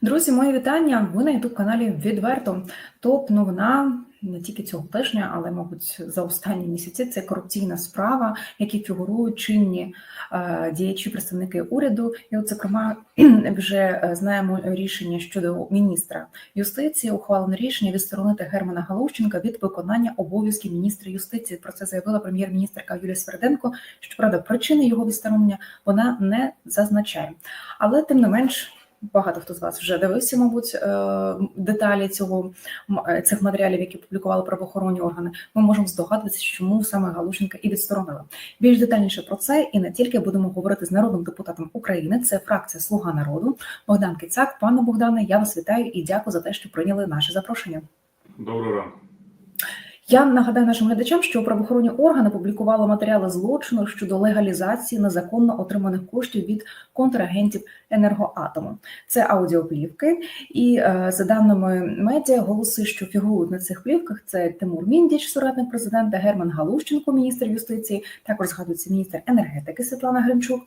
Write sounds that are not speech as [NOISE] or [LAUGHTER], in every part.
Друзі, мої вітання. Ви на youtube каналі Відверто. Топ новина не тільки цього тижня, але, мабуть, за останні місяці це корупційна справа, які фігурують чинні е, діячі представники уряду. І, от, зокрема, [CLEARS THROAT] вже е, знаємо рішення щодо міністра юстиції. Ухвалено рішення відсторонити Германа Галущенка від виконання обов'язків міністра юстиції. Про це заявила прем'єр-міністрка Юлія Сверденко. Щоправда, причини його відсторонення вона не зазначає, але тим не менш. Багато хто з вас вже дивився, мабуть, е, деталі цього е, цих матеріалів, які публікували правоохоронні органи. Ми можемо здогадуватися, чому саме Галущенка і відсторонили. Більш детальніше про це і не тільки будемо говорити з народним депутатом України. Це фракція Слуга народу Богдан Кицак. Пане Богдане, я вас вітаю і дякую за те, що прийняли наше запрошення. Доброго ранку. Я нагадаю нашим глядачам, що правоохоронні органи публікували матеріали злочину щодо легалізації незаконно отриманих коштів від контрагентів енергоатому. Це аудіоплівки, і е, за даними медіа, голоси, що фігурують на цих плівках, це Тимур Міндіч, соратник президента, Герман Галущенко, міністр юстиції, також згадується міністр енергетики Світлана Гринчук.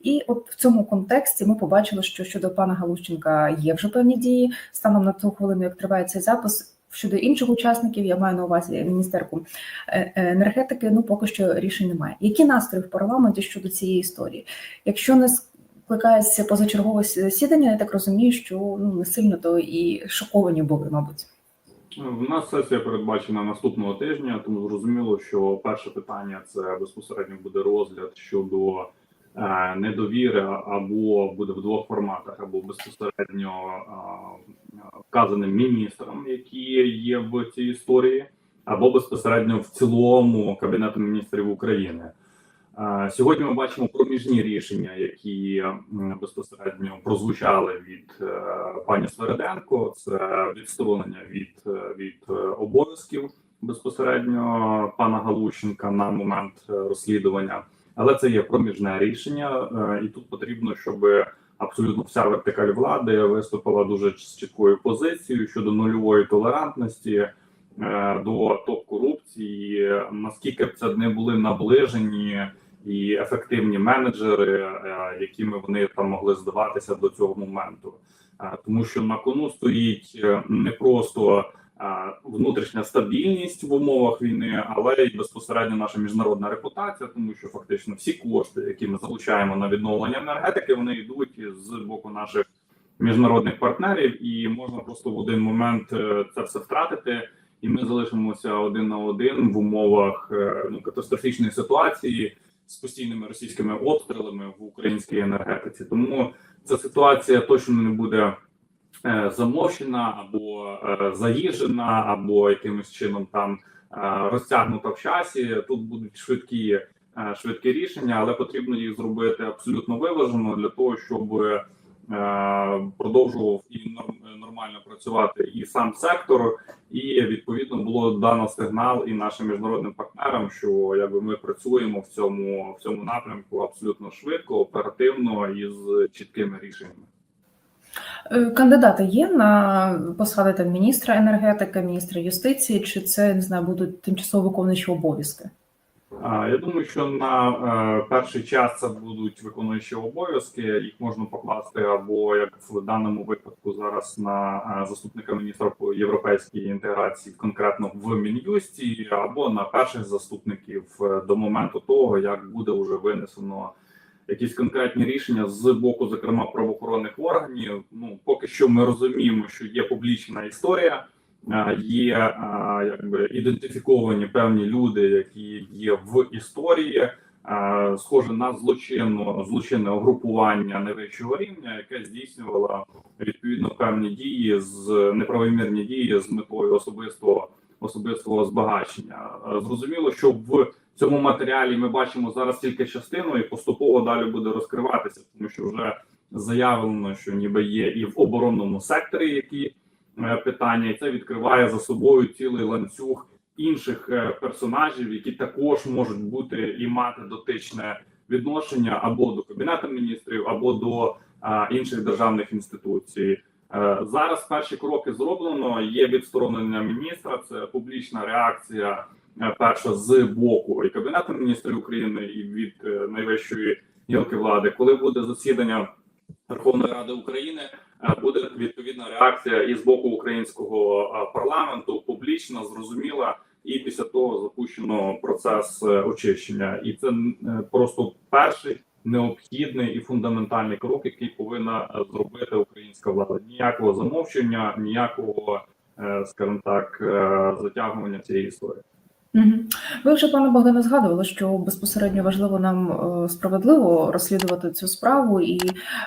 І от в цьому контексті ми побачили, що щодо пана Галущенка є вже певні дії станом на ту хвилину, як триває цей запис. Щодо інших учасників, я маю на увазі міністерку е, е, енергетики. Ну поки що рішень немає. Які настрої в парламенті щодо цієї історії? Якщо не скликається позачергове засідання, я так розумію, що ну не сильно то і шоковані були, мабуть. В нас сесія передбачена наступного тижня, тому зрозуміло, що перше питання це безпосередньо буде розгляд щодо е, недовіри, або буде в двох форматах, або безпосередньо е, вказаним міністром, які є в цій історії, або безпосередньо в цілому Кабінетом міністрів України. Е, Сьогодні ми бачимо проміжні рішення, які безпосередньо прозвучали від пані Свереденко. Це відсторонення від, від обов'язків безпосередньо пана Галущенка на момент розслідування. Але це є проміжне рішення, е, і тут потрібно, щоб абсолютно вся вертикаль влади виступила дуже з чіткою позицією щодо нульової толерантності е, до топ корупції. Наскільки б це не були наближені і ефективні менеджери, е, якими вони там могли здаватися до цього моменту, тому що на кону стоїть не просто внутрішня стабільність в умовах війни, але й безпосередньо наша міжнародна репутація, тому що фактично всі кошти, які ми залучаємо на відновлення енергетики, вони йдуть з боку наших міжнародних партнерів, і можна просто в один момент е, це все втратити. І ми залишимося один на один в умовах е, ну, катастрофічної ситуації з постійними російськими обстрілами в українській енергетиці. Тому ця ситуація точно не буде замовчена або е, заїжджена, або якимось чином там е, розтягнута в часі. Тут будуть швидкі, е, швидкі рішення, але потрібно їх зробити абсолютно виважено для того, щоб е, продовжував і норм- нормально працювати і сам сектор, і відповідно було дано сигнал і нашим міжнародним партнерам, що якби ми працюємо в цьому в цьому напрямку абсолютно швидко, оперативно і з чіткими рішеннями. Е, Кандидати є на посади там міністра енергетики, міністра юстиції, чи це не знаю, будуть тимчасово виконуючі обов'язки? Я думаю, що на е, перший час це будуть виконуючі обов'язки. Їх можна покласти або як в даному випадку зараз на е, заступника міністра по європейській інтеграції, конкретно в мін'юсті, або на перших заступників до моменту того, як буде вже винесено якісь конкретні рішення з боку, зокрема правоохоронних органів. Ну поки що ми розуміємо, що є публічна історія. Е, Є е, якби ідентифіковані певні люди, які є в історії, е, схоже на злочинну злочинне угрупування найвищого рівня, яке здійснювало відповідно певні дії з неправомірні дії з метою особистого особистого збагачення. Зрозуміло, що в цьому матеріалі ми бачимо зараз тільки частину, і поступово далі буде розкриватися, тому що вже заявлено, що ніби є і в оборонному секторі, які е, питання, і це відкриває за собою цілий ланцюг інших е, персонажів, які також можуть бути і мати дотичне відношення або до кабінету міністрів, або до інших державних інституцій. Е, Зараз перші кроки зроблено. Є відсторонення міністра. Це публічна реакція. Е, Перша з боку і кабінету міністрів України, і від е, найвищої гілки влади, коли буде засідання Верховної Ради України е, буде відповідна реакція і з боку українського парламенту, публічна, зрозуміла, і після того запущено процес очищення. І це просто перший необхідний і фундаментальний крок, який повинна зробити українська влада. Ніякого замовчення, ніякого, скажімо так, затягування цієї історії. Ви вже пане Богдане згадували, що безпосередньо важливо нам е, справедливо розслідувати цю справу і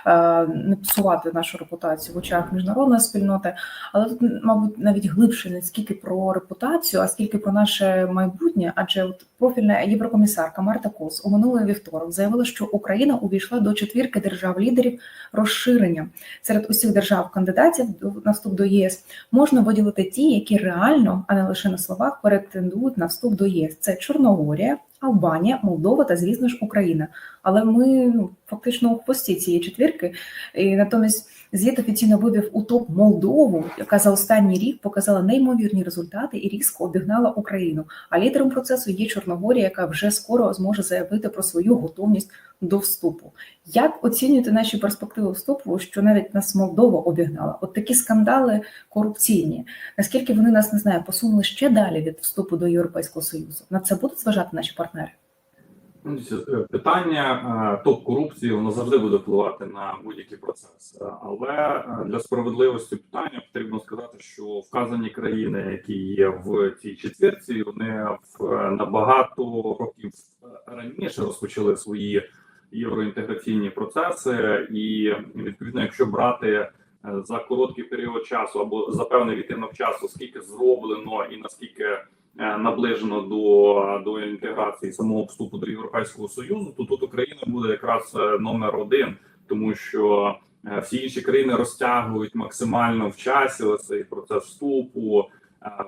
е, не псувати нашу репутацію в очах міжнародної спільноти. Але тут, мабуть, навіть глибше не скільки про репутацію, а скільки про наше майбутнє. Адже от профільна єврокомісарка Марта Кос у минулий вівторок заявила, що Україна увійшла до четвірки держав-лідерів розширення серед усіх держав-кандидатів до на вступ до ЄС можна виділити ті, які реально, а не лише на словах, претендують на вступ до ЄС. Це Чорногорія, Албанія, Молдова та, звісно ж, Україна. Але ми ну, фактично у хвості цієї четвірки. І натомість звіт офіційно вивів у топ Молдову, яка за останній рік показала неймовірні результати і різко обігнала Україну. А лідером процесу є Чорногорія, яка вже скоро зможе заявити про свою готовність до вступу. Як оцінюєте наші перспективи вступу, що навіть нас Молдова обігнала? От такі скандали корупційні. Наскільки вони нас не знаю, посунули ще далі від вступу до Європейського Союзу? На це будуть зважати наші партнери? Ну, е, Питання топ корупції воно завжди буде впливати на будь-який процес, Е, але е, для справедливості питання потрібно сказати, що вказані країни, які є в цій четвірці, вони в е, набагато років е, раніше розпочали свої євроінтеграційні процеси, і відповідно, якщо брати е, за короткий період часу або за певний відтинок часу, скільки зроблено і наскільки е, наближено до, до інтеграції самого вступу до Європейського Союзу, то тут Україна буде якраз е, номер один, тому що всі інші країни розтягують максимально в часі цей процес вступу,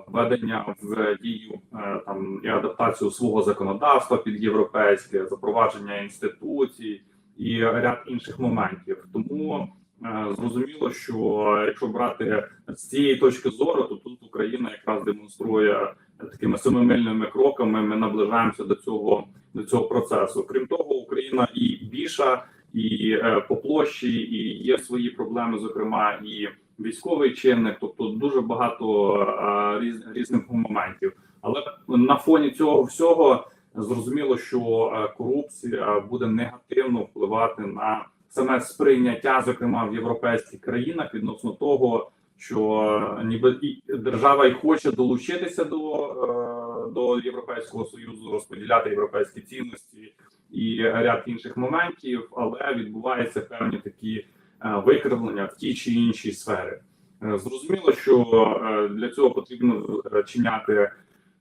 введення в дію е, там і адаптацію свого законодавства під європейське, запровадження інституцій і ряд інших моментів. Тому е, зрозуміло, що якщо брати з цієї точки зору, то тут Україна якраз демонструє такими семимильними кроками. Ми наближаємося до цього до цього процесу. Крім того, Україна і більша, і е, по площі, і є свої проблеми, зокрема і військовий чинник, тобто дуже багато е, різ, різних моментів. Але на фоні цього всього зрозуміло, що корупція буде негативно впливати на саме сприйняття, зокрема в європейських країнах, відносно того, що ніби держава й хоче долучитися до, до Європейського союзу, розподіляти європейські цінності і ряд інших моментів, але відбуваються певні такі викривлення в тій чи іншій сфері. Е, Зрозуміло, що е, для цього потрібно е, чиняти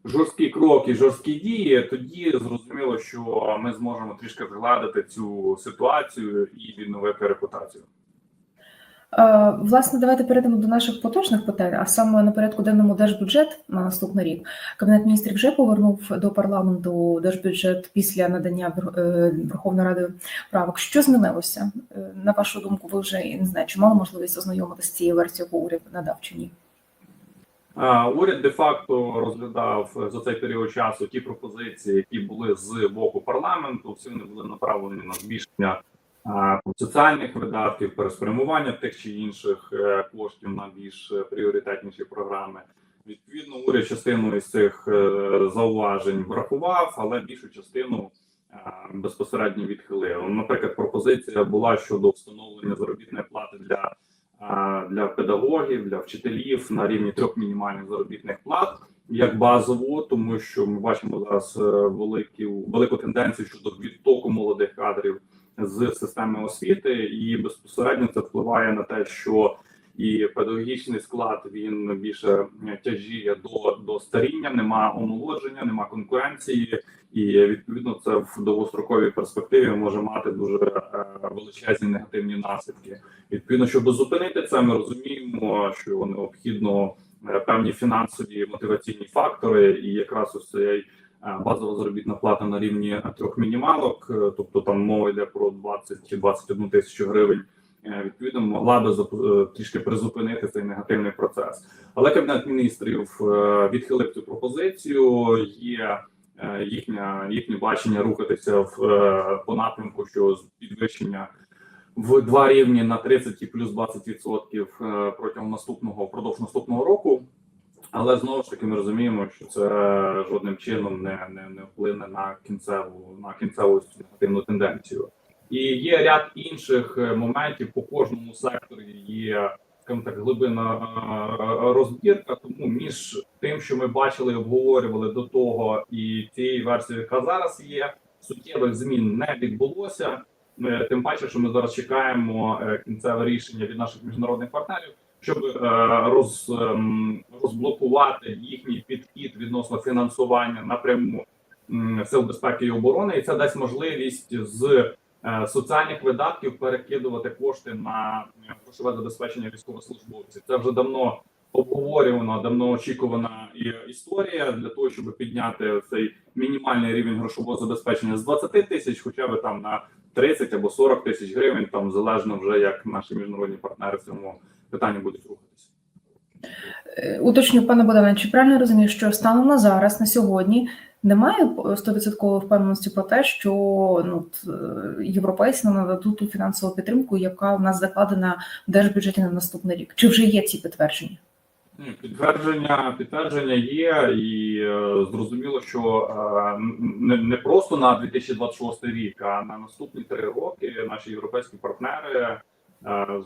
жорсткі кроки, жорсткі дії. Тоді зрозуміло, що ми зможемо трішки згладити цю ситуацію і відновити репутацію. Е, Власне, давайте перейдемо до наших поточних питань, а саме на порядку денному держбюджет на наступний рік. Кабінет міністрів вже повернув до парламенту держбюджет після надання е, Верховної Ради правок. Що змінилося? Е, На вашу думку, ви вже не знаю, чи мали можливість ознайомитися з цією версією, яку уряд надав чи ні? Уряд де-факто розглядав е, за цей період часу ті пропозиції, які були з боку парламенту. Всі вони були направлені на збільшення соціальних видатків, переспрямування тих чи інших е, коштів на більш е, пріоритетніші програми. Відповідно, уряд частину із цих е, зауважень врахував, але більшу частину безпосередньо відхилив. Наприклад, пропозиція була щодо встановлення заробітної плати для для педагогів, для вчителів на рівні трьох мінімальних заробітних плат як базово, тому що ми бачимо зараз великі велику тенденцію щодо відтоку молодих кадрів з системи освіти, і безпосередньо це впливає на те, що і педагогічний склад він більше тяжіє до, до старіння, нема омолодження, нема конкуренції, і відповідно це в довгостроковій перспективі може мати дуже е, величезні негативні наслідки. Відповідно, щоб зупинити це, ми розуміємо, що необхідно е, певні фінансові мотиваційні фактори, і якраз ось цей базова заробітна плата на рівні трьох мінімалок, е, тобто там мова йде про 20 чи 21 тисячу гривень. е, Відповідно, могла би е, трішки призупинити цей негативний процес. Але кабінет міністрів е, відхилив цю пропозицію. Є е, їхня їхнє бачення рухатися в е, по напрямку, що підвищення в два рівні на 30 і плюс 20% е, протягом наступного впродовж наступного року. Але знову ж таки ми розуміємо, що це жодним чином не, не, не вплине на кінцеву на кінцеву негативну тенденцію. І є ряд інших е, моментів по кожному секторі. Є скажімо так, глибина е, розбірка. Тому між тим, що ми бачили і обговорювали до того, і цією версією, яка зараз є, суттєвих змін не відбулося. Е, Тим паче, що ми зараз чекаємо е, кінцеве рішення від наших міжнародних партнерів, щоб е, роз, ем, розблокувати їхній підхід відносно фінансування напряму сил безпеки і оборони, і це дасть можливість з е, соціальних видатків перекидувати кошти на е, грошове забезпечення військовослужбовців. Це вже давно обговорювана, давно очікувана історія для того, щоб підняти цей мінімальний рівень грошового забезпечення з 20 тисяч, хоча б там на 30 або 40 тисяч гривень, там залежно вже як наші міжнародні партнери в цьому питанні будуть рухатися. Е, Уточню, пане Богдане, чи правильно я розумію, що станом на зараз, на сьогодні, немає 100% впевненості про те, що ну, е, європейці нам нададуть ту фінансову підтримку, яка в нас закладена в держбюджеті на наступний рік? Чи вже є ці підтвердження? Підтвердження підтвердження є, і е, зрозуміло, що е, не, не просто на 2026 рік, а на наступні три роки наші європейські партнери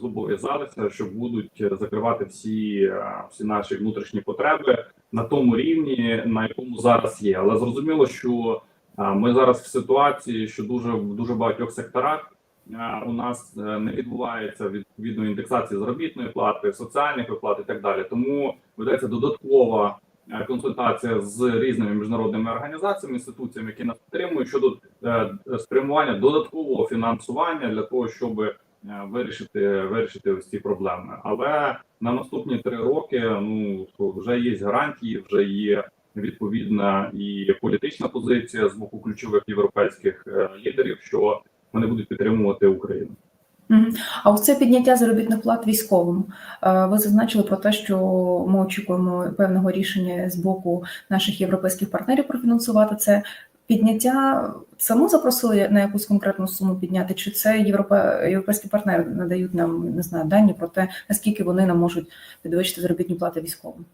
зобов'язалися, що будуть закривати всі, е, всі наші внутрішні потреби на тому рівні, на якому зараз є. Але зрозуміло, що е, ми зараз в ситуації, що дуже в дуже багатьох секторах е, у нас е, не відбувається відповідно індексації заробітної плати, соціальних виплат і так далі. Тому ведеться додаткова е, консультація з різними міжнародними організаціями, інституціями, які нас підтримують щодо е, спрямування додаткового фінансування для того, щоб е, вирішити вирішити ось ці проблеми. Але на наступні три роки ну вже є гарантії, вже є відповідна і політична позиція з боку ключових європейських е, лідерів, що вони будуть підтримувати Україну. А це підняття заробітних плат військовим. Е, Ви зазначили про те, що ми очікуємо певного рішення з боку наших європейських партнерів профінансувати це. Підняття саму запросили на якусь конкретну суму підняти, чи це європе, європейські партнери надають нам не знаю дані про те, наскільки вони нам можуть підвищити заробітні плати військовим?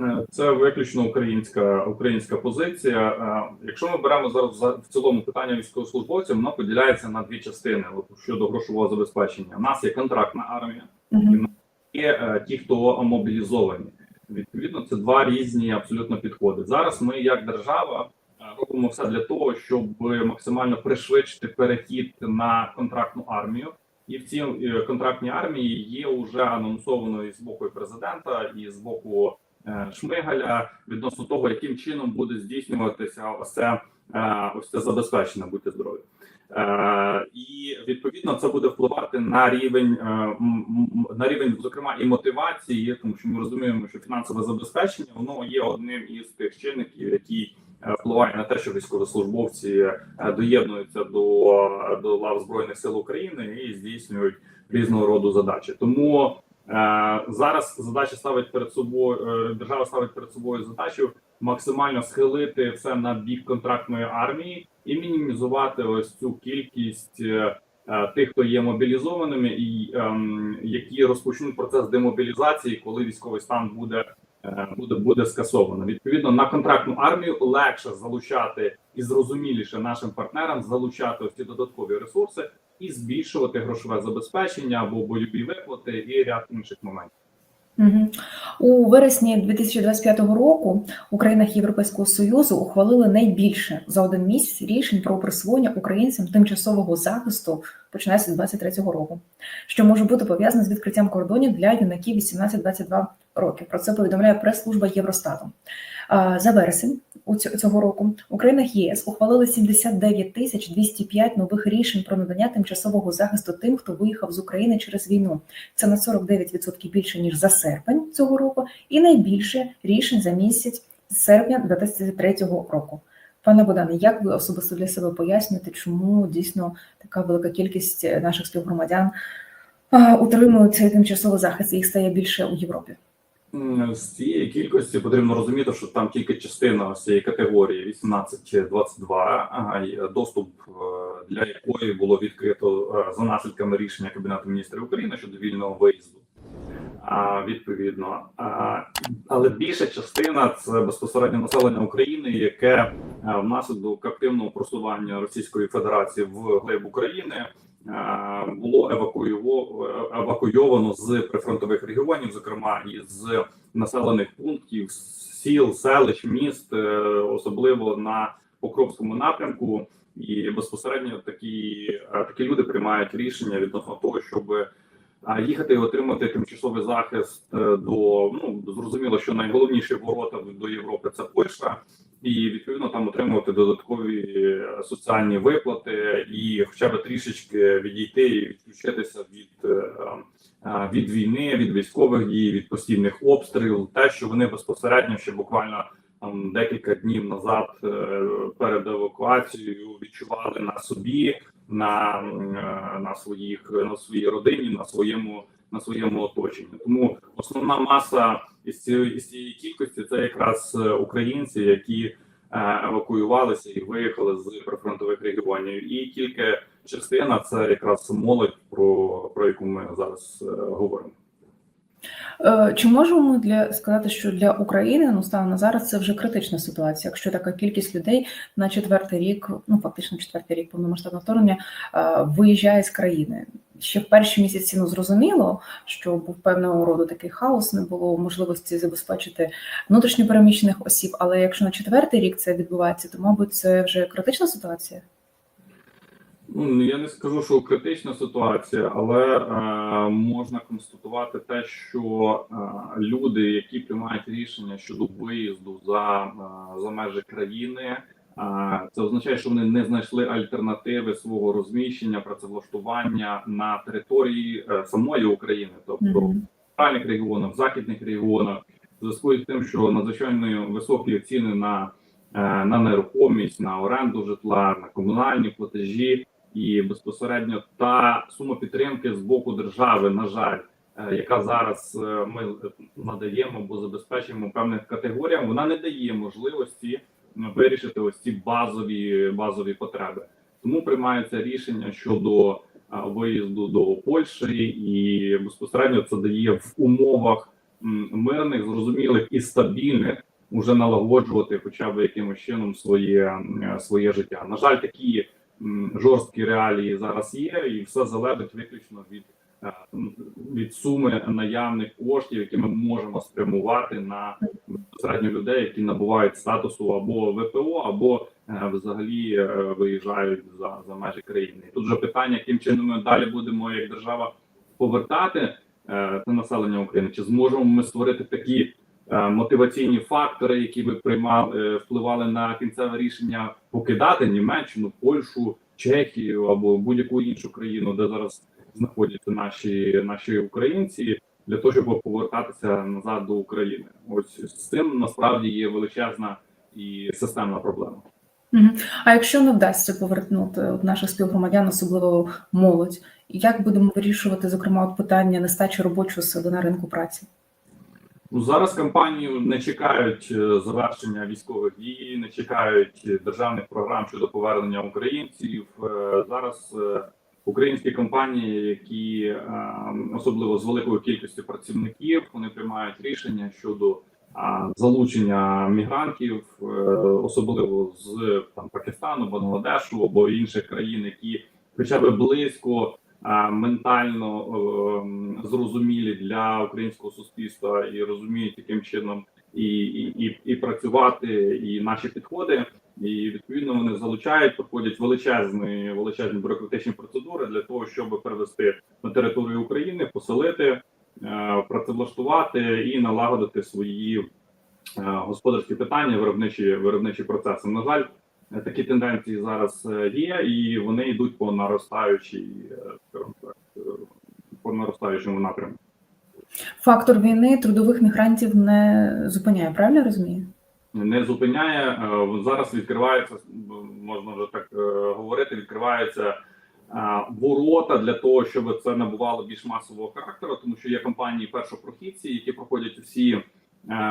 Е, Це виключно українська українська позиція. Е, Якщо ми беремо зараз за- в цілому питання військовослужбовців, воно поділяється на дві частини от, щодо грошового забезпечення. У нас є контрактна армія, Мгм. є е, ті, хто мобілізовані. Відповідно, це два різні абсолютно підходи. Зараз ми, як держава, е, робимо все для того, щоб максимально пришвидшити перехід на контрактну армію. І в цій е, контрактній армії є вже анонсовано і з боку президента, і з боку е, Шмигаля відносно того, яким чином буде здійснюватися ось ось це забезпечення, будьте здорові. Е, і відповідно це буде впливати на рівень е, на рівень, зокрема, і мотивації, тому що ми розуміємо, що фінансове забезпечення воно є одним із тих чинників, які е, впливає на те, що військовослужбовці доєднуються до, до лав збройних сил України і здійснюють різного роду задачі. Тому зараз задача ставить перед собою е, держава ставить перед собою задачу максимально схилити все на бік контрактної армії і мінімізувати ось цю кількість е, е, тих, хто є мобілізованими, і ем, які розпочнуть процес демобілізації, коли військовий стан буде. е, Буде буде скасовано відповідно на контрактну армію легше залучати і зрозуміліше нашим партнерам залучати ось ці додаткові ресурси і збільшувати грошове забезпечення або бойові виплати і ряд інших моментів. У вересні 2025 року у країнах Європейського союзу ухвалили найбільше за один місяць рішень про присвоєння українцям тимчасового захисту починається з 23-го року, що може бути пов'язане з відкриттям кордонів для юнаків 18-22 роки. Про це повідомляє прес-служба Євростату. За вересень цього року у країнах єС ухвалили 79 тисяч 205 нових рішень про надання тимчасового захисту тим, хто виїхав з України через війну. Це на 49% більше ніж за серпень цього року, і найбільше рішень за місяць з серпня 2023 року. Пане Богдане, як ви особисто для себе пояснюєте, чому дійсно така велика кількість наших співгромадян утримують цей тимчасовий захист і їх стає більше у Європі? М, З цієї кількості потрібно розуміти, що там тільки частина цієї категорії 18-22, а, є доступ е, для якої було відкрито е, за наслідками рішення Кабінету міністрів України щодо вільного виїзду. А, відповідно, а, але більша частина це безпосередньо населення України, яке е, внаслідок активного просування Російської Федерації в глиб України е, було евакуйово- евакуйовано з прифронтових регіонів, зокрема із населених пунктів, сіл, селищ, міст, е, особливо на Покровському напрямку. І безпосередньо такі, е, такі люди приймають рішення відносно того, щоб їхати і отримати тимчасовий захист е, до ну зрозуміло, що найголовніші ворота до Європи це Польща, і відповідно там отримувати додаткові е, соціальні виплати і хоча б трішечки відійти і відключитися від, е, від війни, від військових дій, від постійних обстрілів, те, що вони безпосередньо ще буквально там декілька днів назад е, перед евакуацією відчували на собі на, на своїх на своїй родині, на своєму на своєму оточенні. Тому основна маса із цієї із цієї кількості це якраз е, українці, які е, евакуювалися і виїхали з прифронтових регіонів. І тільки частина це якраз молодь, про, про яку ми зараз е, говоримо. Чи можемо ми для сказати, що для України ну станом на зараз це вже критична ситуація, якщо така кількість людей на четвертий рік, ну фактично четвертий рік повномасштабного вторгнення, виїжджає з країни? Ще в перші місяці ну зрозуміло, що був певного роду такий хаос, не було можливості забезпечити внутрішньопереміщених осіб. Але якщо на четвертий рік це відбувається, то мабуть це вже критична ситуація. Ну я не скажу, що критична ситуація, але е, можна констатувати те, що е, люди, які приймають рішення щодо виїзду за, е, за межі країни, це означає, що вони не знайшли альтернативи свого розміщення, працевлаштування на території е, самої України, тобто в центральних регіонах, в західних регіонах, в зв'язку з тим, що надзвичайно високі ціни на, е, на нерухомість, на оренду житла, на комунальні платежі. І безпосередньо та сума підтримки з боку держави, на жаль, е, яка зараз ми надаємо або забезпечуємо певним категоріям, вона не дає можливості вирішити ось ці базові базові потреби. Тому приймається рішення щодо виїзду до Польщі, і безпосередньо це дає в умовах мирних, зрозумілих і стабільних уже налагоджувати, хоча б якимось чином своє, своє життя. На жаль, такі жорсткі реалії зараз є, і все залежить виключно від, від суми наявних коштів, які ми можемо спрямувати на безпосередньо людей, які набувають статусу або ВПО, або е, взагалі е, виїжджають за, за межі країни. Тут же питання, яким чином ми далі будемо як держава повертати е, це населення України, чи зможемо ми створити такі е, мотиваційні фактори, які би приймали е, впливали на кінцеве рішення покидати Німеччину, Польщу, Чехію або будь-яку іншу країну, де зараз знаходяться наші наші українці, для того, щоб повертатися назад до України. Ось з цим насправді є величезна і системна проблема. А якщо не вдасться повернути от наших співгромадян, особливо молодь, як будемо вирішувати, зокрема, от питання нестачі робочої сили на ринку праці? Ну зараз компанії не чекають е, завершення військових дій, не чекають державних програм щодо повернення українців. Е, Зараз е, українські компанії, які е, особливо з великою кількістю працівників, вони приймають рішення щодо залучення мігрантів, е, особливо з там Пакистану, Бангладешу або інших країн, які хоча б близько ментально зрозумілі для українського суспільства і розуміють яким чином і, і, і, і працювати, і наші підходи. І відповідно вони залучають, проходять величезні величезні бюрократичні процедури для того, щоб перевести на територію України, поселити, е, працевлаштувати і налагодити свої е, господарські питання, виробничі виробничі процеси. На жаль, такі тенденції зараз е, є, і вони йдуть по наростаючій, по наростаючому напрямку. Фактор війни трудових мігрантів не зупиняє, правильно розумію? Не зупиняє Е, зараз. Відкривається можна вже так е, говорити. Відкриваються е, ворота для того, щоб це набувало більш масового характеру, тому що є компанії першопрохідці, які проходять усі.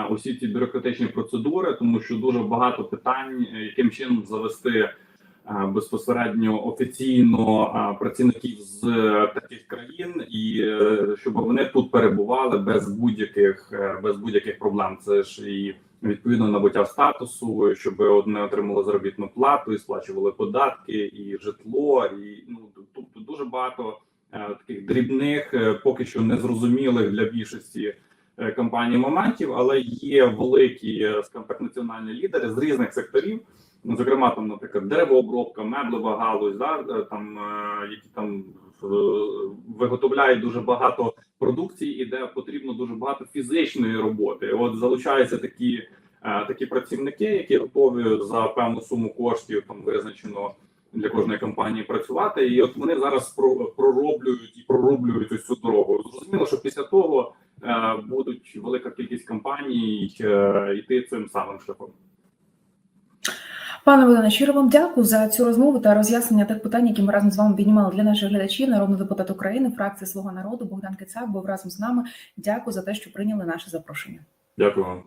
Усі ці бюрократичні процедури, тому що дуже багато питань, яким чином завести безпосередньо офіційно працівників з таких країн, і щоб вони тут перебували без будь-яких без будь-яких проблем. Це ж і відповідно набуття статусу, щоб вони отримали заробітну плату і сплачували податки, і житло, і ну тобто дуже багато е, таких дрібних, е, поки що незрозумілих для більшості е, компаній моментів, але є великі, так, національні лідери з різних секторів. Зокрема, там, наприклад, деревообробка, меблева галузь, да, там які там виготовляють дуже багато продукції, і де потрібно дуже багато фізичної роботи. От залучаються такі, е, такі працівники, які готові за певну суму коштів там визначено для кожної компанії працювати. І от вони зараз про- пророблюють і пророблюють ось цю дорогу. Зрозуміло, що після того е, будуть велика кількість компаній е, йти цим самим шляхом. Пане Володимире, щиро вам дякую за цю розмову та роз'яснення тих питань, які ми разом з вами піднімали для наших глядачів. Народний депутат України, фракція Слуга народу Богдан Кицак був разом з нами. Дякую за те, що прийняли наше запрошення. Дякую вам.